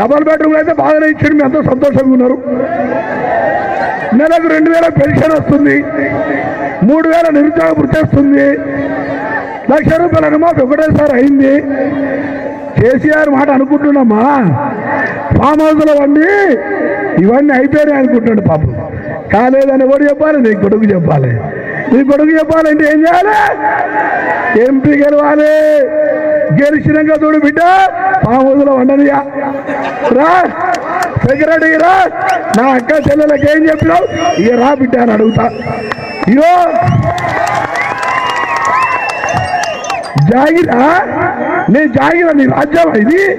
Double bedroom అయితే బాగానే ఇచ్చాడు మీ అంతా సంతోషంగా ఉన్నారు. నెలకు రెండు వేల పెన్షన్ వస్తుంది మూడు వేల నిరుద్యోగ వృత్తి వస్తుంది లక్ష రూపాయల రుణమాఫీ ఒకటేసారి అయింది. కేసీఆర్ మాట అనుకుంటున్నామా? ఫామ్ హౌస్లో వండి ఇవన్నీ అయిపోయినాయి అనుకుంటున్నాడు పాపం. కాలేదని ఎవరు చెప్పాలి? నీ కొడుకు చెప్పాలి. నీ కొడుకు చెప్పాలంటే ఏం చేయాలి? ఎంపీ గెలవాలి. గెలిచినాక చూడు బిడ్డ. ఫామ్ హౌస్లో వండనియా. రా. సెక్రటరీ రా. నా అక్క చెల్లెలకి ఏం చెప్పినావు? ఇక రా బిడ్డ అని అడుగుతా. ఇగో. జాగిరా. నేను జాగిరా నీ రాజ్యం ఇది.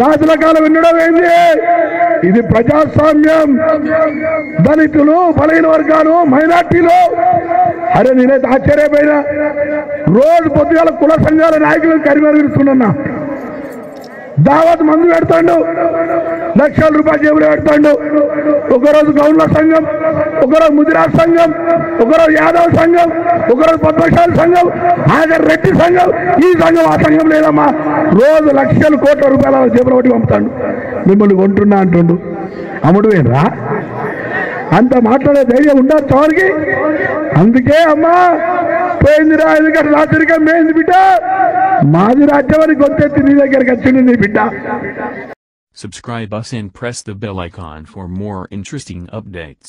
రాజుల కాలం వినడం ఏంది? ఇది ప్రజాస్వామ్యం. దళితులు బలహీన వర్గాలు మైనార్టీలు. అరే నేనైతే ఆశ్చర్యపోయినా. రోజు పొద్దుగాల కుల సంఘాల నాయకులను కరిమేర విరుస్తున్నా దావత్ మందు పెడతాడు. లక్షల రూపాయలు జేబులు పెడతాడు. ఒకరోజు గౌన్ల సంఘం ఒకరోజు ముదిరాజ్ సంఘం ఒకరోజు యాదవ్ సంఘం ఒకరోజు పద్మశాల సంఘం ఆఖరి రెడ్డి సంఘం. ఈ సంఘం ఆ సంఘం లేదమ్మా. రోజు లక్షల కోట్ల రూపాయల జేబులు ఒకటి పంపుతాడు. మిమ్మల్ని కొంటున్నా అంటుండు. అమ్ముడు ఏంరా అంత మాట్లాడే ధైర్యం ఉండదు చవరికి అందుకే అమ్మా పోయిందిరా ఎందుకంటే రాత్రిగా మేంది బిడ్డ. మాది రాజ్యం అని గొంతెత్తి నీ దగ్గరికి వచ్చింది నీ బిడ్డ. Subscribe us and press the bell icon for more interesting updates.